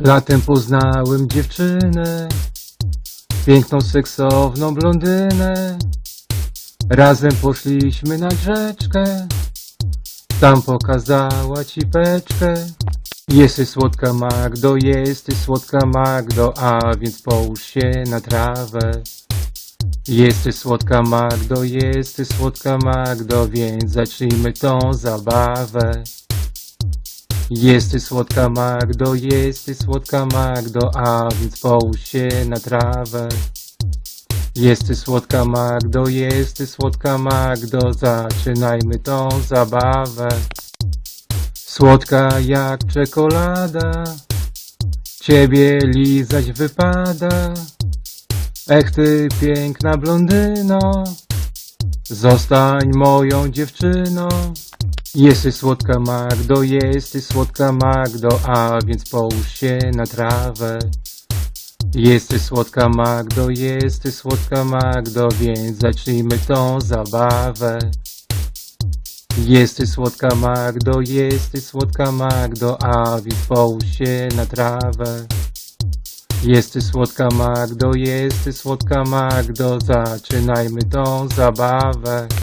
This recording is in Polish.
Latem poznałem dziewczynę, piękną, seksowną blondynę. Razem poszliśmy na rzeczkę, tam pokazała ci peczkę. Jesteś słodka Magdo, jesteś słodka Magdo, a więc połóż się na trawę. Jesteś słodka Magdo, jesteś słodka Magdo, więc zacznijmy tą zabawę. Jesteś słodka Magdo, jesteś słodka Magdo, a więc połóż się na trawę. Jesteś słodka Magdo, jesteś słodka Magdo, zaczynajmy tą zabawę. Słodka jak czekolada, ciebie lizać wypada. Ech ty piękna blondyno, zostań moją dziewczyną. Jesteś słodka Magdo, jesteś słodka Magdo, a więc połóż się na trawę. Jesteś słodka Magdo, jesteś słodka Magdo, więc zacznijmy tą zabawę. Jesteś słodka Magdo, jesteś słodka Magdo, a więc połóż się na trawę. Jesteś słodka Magdo, jesteś słodka Magdo, zaczynajmy tą zabawę.